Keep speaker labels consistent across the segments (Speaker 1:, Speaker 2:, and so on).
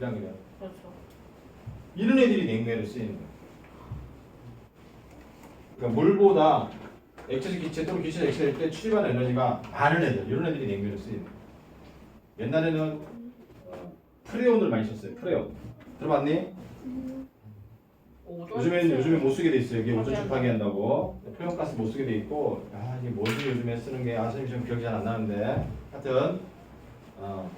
Speaker 1: 1학년.
Speaker 2: 그렇죠.
Speaker 1: 이런 애들이 냉매로 쓰이는 거야. 그러니까 물보다 액체적 기체 또는 기체 액체일 때 출입하는 에너지가 많은 애들, 이런 애들이 냉매로 쓰이는 거야. 옛날에는 어, 프레온을 많이 썼어요. 프레온. 들어봤니? 요즘에는 요즘에 못 쓰게 돼 있어요. 이게 오존
Speaker 2: 파괴한다.
Speaker 1: 파괴 한다고. 프레온 가스 못 쓰게 돼 있고, 아 이게 뭐지 요즘에 쓰는 게 아, 선생님 좀 기억이 잘 안 나는데. 하여튼 어,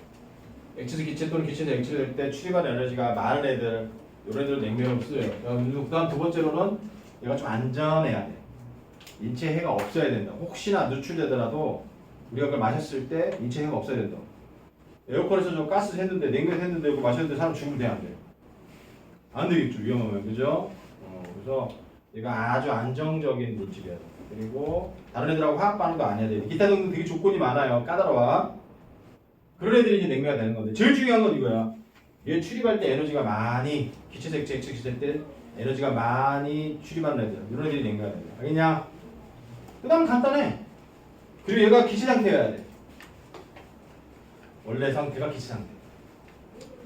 Speaker 1: 액체적 기체 또는 기체적 액체일 때 출입하는 에너지가 많은 애들, 이런 애들 냉매로 쓰여요. 그다음 두 번째로는 얘가 좀 안전해야 돼. 인체 해가 없어야 된다. 혹시나 누출되더라도 우리가 그걸 마셨을 때 인체 해가 없어야 된다. 에어컨에서 좀 가스 했는데 냉면 했는데 그거 마셨는데 사람 죽으면 돼안 돼? 안 되겠죠 위험하면 그죠? 어, 그래서 얘가 아주 안정적인 물질이야. 그리고 다른 애들하고 화학 반응도 안 해야 돼. 기타 등등 되게 조건이 많아요. 까다로워. 그런 애들이 이제 냉매가 되는 건데 제일 중요한 건 이거야. 얘 출입할 때 에너지가 많이 기체적 액체 액체 때 에너지가 많이 출입하는 애들 이런 애들이 냉매가 된다. 알겠냐? 그다음 간단해. 그리고 얘가 기체 상태여야 돼. 원래 상태가 기체 상태.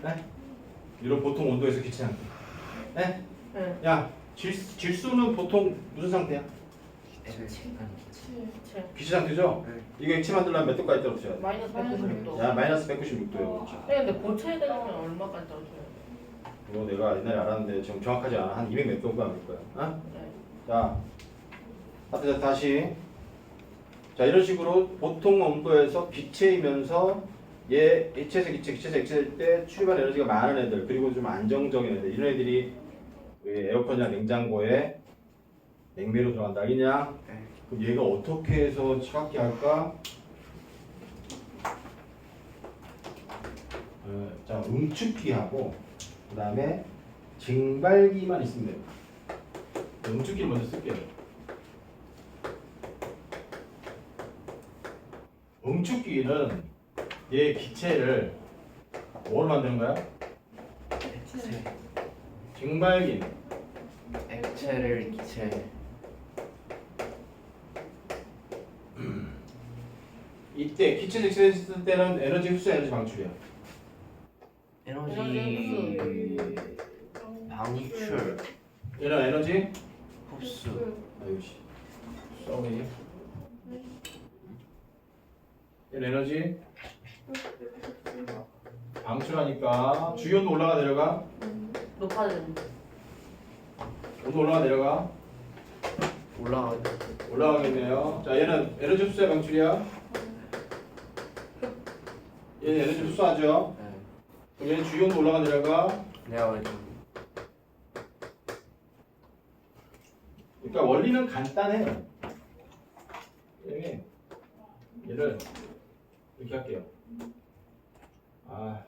Speaker 1: 네? 이런 보통 온도에서 기체 상태. 네?
Speaker 2: 네.
Speaker 1: 야, 질, 질수는 보통 무슨 상태야?
Speaker 2: 체.
Speaker 1: 기체 상태죠?
Speaker 3: 네.
Speaker 1: 이거 액체 만들려면 몇 도까지 떨어져야 돼?
Speaker 2: 마이너스 196도.
Speaker 1: 야, 마이너스 196도요. 그렇죠.
Speaker 2: 네, 근데 고체에 되려면 얼마까지 떨어져요?
Speaker 1: 그거 내가 옛날에 알았는데 지금 정확하지 않아. 한 200몇 도가 될 거야. 어?
Speaker 2: 네.
Speaker 1: 자, 하여튼 다시. 자, 이런 식으로 보통 온도에서 기체이면서 얘 액체에서 기체, 기체에서 액체일 때 출입한 에너지가 많은 애들, 그리고 좀 안정적인 애들, 이런 애들이 왜 에어컨이나 냉장고에 냉매로 들어간다. 알겠냐?
Speaker 3: 네.
Speaker 1: 그럼 얘가 어떻게 해서 차갑게 할까? 어, 자, 응축기하고 그 다음에 증발기만 있으면 돼요. 응축기를 먼저 쓸게요. 응축기는 얘 기체를 뭐로 만드는 거야?
Speaker 3: 액체.
Speaker 1: 증발기는
Speaker 3: 액체를 기체.
Speaker 1: 이때 기체 색칠 했을 때는 에너지 흡수 에너지 방출이야.
Speaker 3: 에너지 방출.
Speaker 1: 얘는 에너지
Speaker 3: 흡수.
Speaker 1: 아유 씨. sorry. 얘는 에너지 방출하니까 주위 온도 올라가 내려가
Speaker 2: 높아지는.
Speaker 1: 온도 올라가 내려가
Speaker 3: 올라가.
Speaker 1: 올라가겠네요. 자 얘는 에너지 흡수야 방출이야. 얘는 에너지 흡수하죠.
Speaker 3: 네.
Speaker 1: 그럼 얘는 주위 온도 올라가 내려가.
Speaker 3: 내가 왜 좀.
Speaker 1: 그러니까 원리는 간단해요. 얘는 얘를 이렇게 할게요. 아.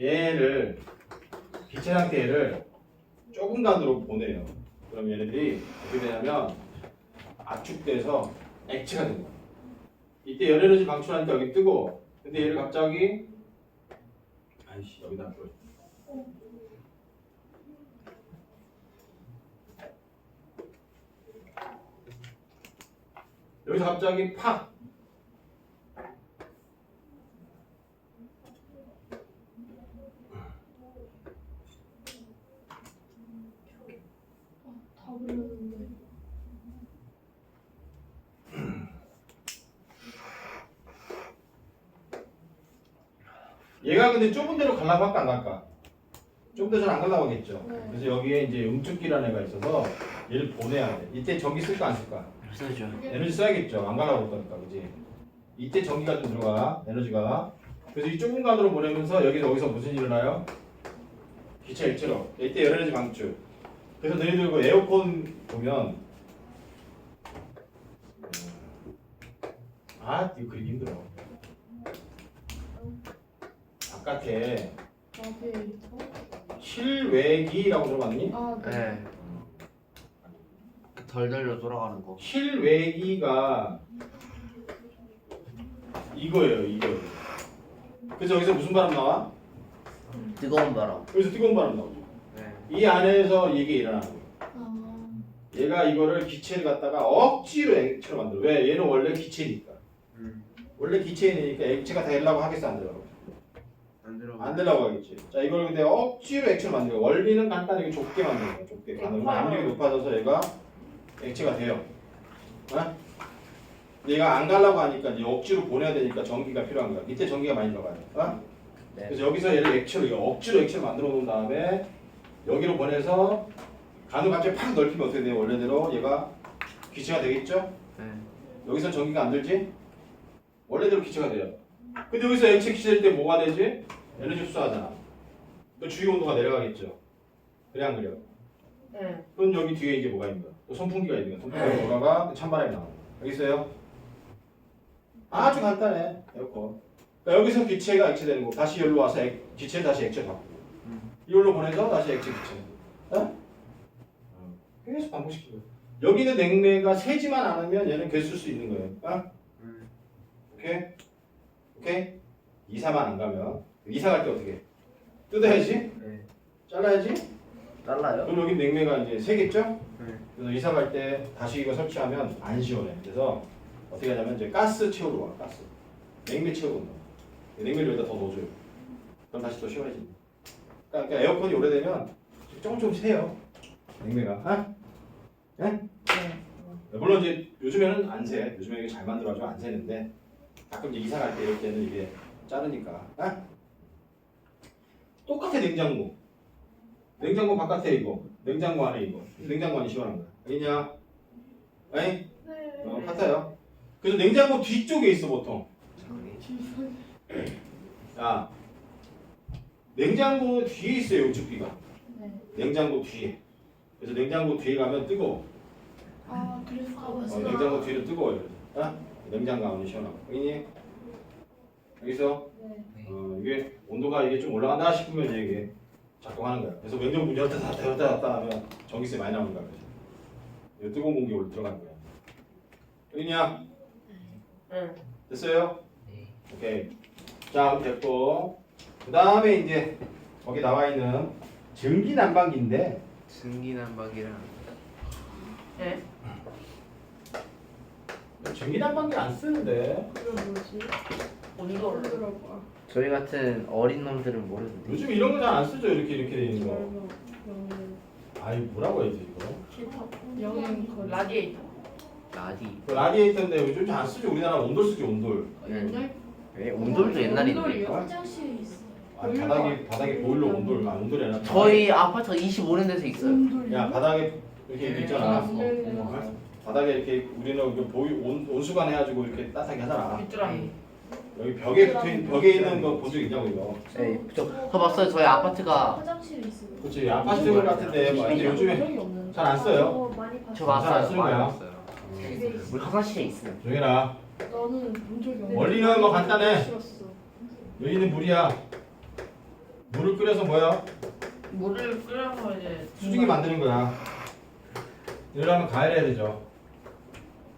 Speaker 1: 얘를 기체 상태를 좁은 간으로 보내요. 그럼 얘네들이 어떻게 되냐면 압축돼서 액체가 된다. 이때 열 에너지 방출하니까 여기 뜨고, 근데 얘를 갑자기 아이씨 여기다 또 여기서 갑자기 팍
Speaker 4: 다 불렀는데
Speaker 1: 얘가 근데 좁은 데로 가려고 할까 안 갈까? 좁은 데서 안 가려고 하겠죠.
Speaker 4: 네.
Speaker 1: 그래서 여기에 이제 응축기라는 애가 있어서 얘를 보내야 돼. 이때 전기 쓸까 안 쓸까?
Speaker 3: 쓰죠.
Speaker 1: 에너지 써야겠죠. 안 가려고 할 거니까, 그지? 이때 전기가 좀 들어가, 에너지가. 그래서 이 좁은 간으로 보내면서 여기 여기서 무슨 일이 일어나요? 기체 액체로. 이때 열 에너지 방출. 그래서 너희들 그 에어컨 보면 음, 아, 이거 그리기 힘들어. 바깥에
Speaker 4: 앞에
Speaker 1: 실외기라고 들어봤니?
Speaker 4: 아 네.
Speaker 3: 네. 덜덜로 돌아가는 거.
Speaker 1: 실외기가 이거예요, 이거예요. 그래서 여기서 무슨 바람 나와?
Speaker 3: 뜨거운 바람.
Speaker 1: 여기서 뜨거운 바람 나오죠.
Speaker 3: 네.
Speaker 1: 이 안에서 이게 일어나는 거예요. 얘가 이거를 기체를 갖다가 억지로 액체로 만들어. 왜? 얘는 원래 기체니까.
Speaker 3: 음.
Speaker 1: 원래 기체이니까 액체가 되려고 하겠어 안 되려고? 되려고 하겠지. 자 이걸 근데 억지로 액체로 만들어. 원리는 간단하게 좁게 만드는 거야. 좁게. 반응은 압력이 높아져서 얘가 액체가 돼요. 어? 얘가 안 가려고 하니까 이제 억지로 보내야 되니까 전기가 필요한 거야. 밑에 전기가 많이 들어가요. 어?
Speaker 3: 네.
Speaker 1: 그래서 여기서 얘를 액체로 억지로 액체로 만들어 놓은 다음에 여기로 보내서 간을 갑자기 팍 넓히면 어떻게 돼요? 원래대로 얘가 기체가 되겠죠?
Speaker 3: 네.
Speaker 1: 여기서 전기가 안 들지? 원래대로 기체가 돼요. 근데 여기서 액체 기체일 때 뭐가 되지? 에너지 흡수하잖아. 또 주위 온도가 내려가겠죠. 그래 안 그래요?
Speaker 2: 네.
Speaker 1: 그럼 여기 뒤에 이제 뭐가 있는 거야? 또 선풍기가 있는 거야. 선풍기가 돌아가 찬바람이 나와. 여기 있어요? 아주 간단해. 에어컨. 그러니까 여기서 기체가 액체되는 거. 다시 여기로 와서 액, 기체 다시 액체 바꾸고.
Speaker 3: 음.
Speaker 1: 이걸로 보내서 다시 액체 기체. 어? 계속 반복시키고. 여기는 냉매가 세지만 않으면 얘는 계속 쓸수 있는 거예요. 어?
Speaker 3: 음.
Speaker 1: 오케이? 오케이? 이사만 안 가면 이사 갈 때 어떻게? 해? 뜯어야지?
Speaker 3: 네.
Speaker 1: 잘라야지?
Speaker 3: 달라요?
Speaker 1: 그럼 여기 냉매가 이제 세겠죠?
Speaker 3: 네.
Speaker 1: 그래서 이사 갈 때 다시 이거 설치하면 안 시원해. 그래서 어떻게 하냐면 이제 가스 채우러 와. 가스. 냉매 채우러 온다. 냉매를 여기다 더 넣어줘요. 그럼 다시 또 시원해진다. 그러니까, 그러니까 에어컨이 오래되면 조금 조금씩 새요. 냉매가. 아? 예?
Speaker 2: 네.
Speaker 1: 물론 이제 요즘에는 안 새. 요즘에 이게 잘 만들어가지고 안 새는데 가끔 이제 이사 갈 때 이럴 때는 이게 자르니까. 아? 똑같아 냉장고. 냉장고 바깥에 이거, 냉장고 안에 이거. 냉장고 안이 시원한 거야. 알겠냐? 아니?
Speaker 4: 네.
Speaker 1: 어, 같아요. 그래서 냉장고 뒤쪽에 있어 보통. 자, 냉장고 뒤에 있어요 우측비가.
Speaker 4: 네.
Speaker 1: 냉장고 뒤에. 그래서 냉장고 뒤에 가면 뜨거워.
Speaker 4: 아 그래서
Speaker 1: 어,
Speaker 4: 가봤어.
Speaker 1: 냉장고 뒤는 뜨거워요. 어? 냉장고 안이 시원하고. 알겠니? 여기서
Speaker 4: 네.
Speaker 1: 어, 이게 온도가 이게 좀 올라간다 싶으면 이게 작동하는 거야. 그래서 냉장고 문 열었다 닫았다 열었다 닫았다 하면 전기세 많이 나오는 거야. 그래서 뜨거운 공기 올 들어가는 거야. 알겠냐?
Speaker 2: 네.
Speaker 1: 됐어요?
Speaker 3: 네.
Speaker 1: 오케이. 자, 그럼 됐고. 그 다음에 이제 거기 나와 있는 전기 난방기인데
Speaker 3: 증기 난방이랑
Speaker 2: 네.
Speaker 1: 전기 난방기 안 쓰는데
Speaker 4: 그건 뭐지?
Speaker 2: 온도를.
Speaker 4: 들어봐.
Speaker 3: 저희 같은 어린 놈들은 모르는데.
Speaker 1: 요즘 이런 거 잘 안 쓰죠 이렇게 이렇게 돼 있는 거. 아이 뭐라고 해야 지 이거?
Speaker 4: 영양 거.
Speaker 2: 라디에이터.
Speaker 3: 라디.
Speaker 1: 그 라디에이터인데 요즘 잘 안 쓰죠 우리나라 온돌 쓰죠 온돌.
Speaker 4: 옛날
Speaker 3: 왜 온돌도 옛날인데.
Speaker 4: 온돌이요? 화장실에 있어.
Speaker 1: 아 바닥에 바닥에 보일러 온돌 아 온돌이 아니라
Speaker 3: 저희 아파트가 25년 돼서 있어요.
Speaker 4: 온돌이요?
Speaker 1: 야 바닥에 이렇게 이렇게 있잖아.
Speaker 4: 네.
Speaker 1: 어, 바닥에 이렇게 우리는 그 보이 온 온수관 해가지고 이렇게 따뜻하게 하잖아.
Speaker 2: 빗줄함.
Speaker 1: 여기 벽에 붙은 벽에 있는 거 본 적 있냐고 이거.
Speaker 3: 네, 저, 저 봤어요. 저희 아파트가
Speaker 4: 화장실에 있어요.
Speaker 1: 그렇지 아파트 같은데 뭐 근데 요즘에 잘안 써요.
Speaker 4: 저 많이
Speaker 3: 저
Speaker 4: 봤어.
Speaker 1: 잘안
Speaker 3: 봤어요.
Speaker 1: 쓰는 거야.
Speaker 3: 많이 봤어요.
Speaker 4: 집에 있어.
Speaker 3: 우리 화장실에 있어요.
Speaker 1: 조용해라.
Speaker 4: 너는 본 적이 없어.
Speaker 1: 원리는 뭐 간단해.
Speaker 4: 싫었어.
Speaker 1: 여기는 물이야. 물을 끓여서 뭐야?
Speaker 2: 물을 끓여서 이제
Speaker 1: 수증기 만드는 거야. 이러려면 가열해야 되죠.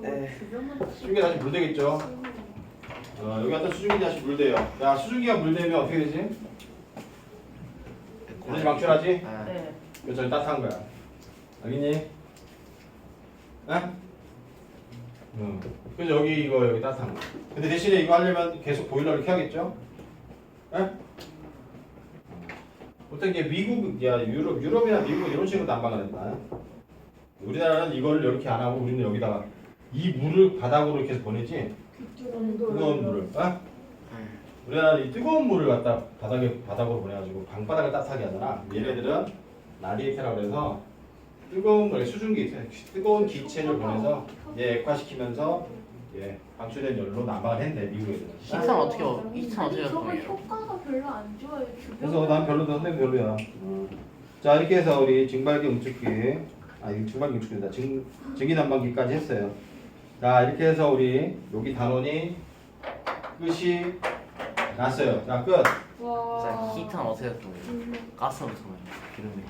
Speaker 2: 네.
Speaker 1: 수증기 다시 물 되겠죠. 어, 여기 갖다 수증기 다시 물 돼요. 야 수증기가 물 되면 어떻게 되지? 에너지 방출하지?
Speaker 3: 아,
Speaker 2: 네.
Speaker 1: 그래서 따뜻한 거야. 알겠니? 에? 응. 그래서 여기 이거 여기 따뜻한 거. 근데 대신에 이거 하려면 계속 보일러를 켜야겠죠? 에? 보통 이게 미국, 야 유럽, 유럽이나 미국 이런 식으로 난방을 한다. 우리나라는 이거를 이렇게 안 하고 우리는 여기다가 이 물을 바닥으로 이렇게 보내지 뜨거운 물을. 어? 우리나라는 이 뜨거운 물을 갖다 바닥에 바닥으로 보내가지고 방바닥을 따뜻하게 하잖아. 얘네들은 라디에이터라고 해서 뜨거운 물, 수증기, 뜨거운 기체를 보내서 얘 액화시키면서 예 방출된 열로 난방을 했네 미국 애들은.
Speaker 3: 식사는 어떻게 식사 어떻게 할
Speaker 5: 저거
Speaker 3: 거예요?
Speaker 5: 효과가 별로 안 좋아요. 주변
Speaker 1: 그래서 난 별로다, 선생님 별로야. 자 이렇게 해서 우리 증발기 움축기 아 이거 중간 경축된다. 증 증기 난방기까지 했어요. 자 이렇게 해서 우리 여기 단원이 끝이 났어요. 자 끝.
Speaker 3: 자
Speaker 4: 와.
Speaker 3: 히트는 어떻게?
Speaker 4: 음.
Speaker 3: 가스로 전화요 기름이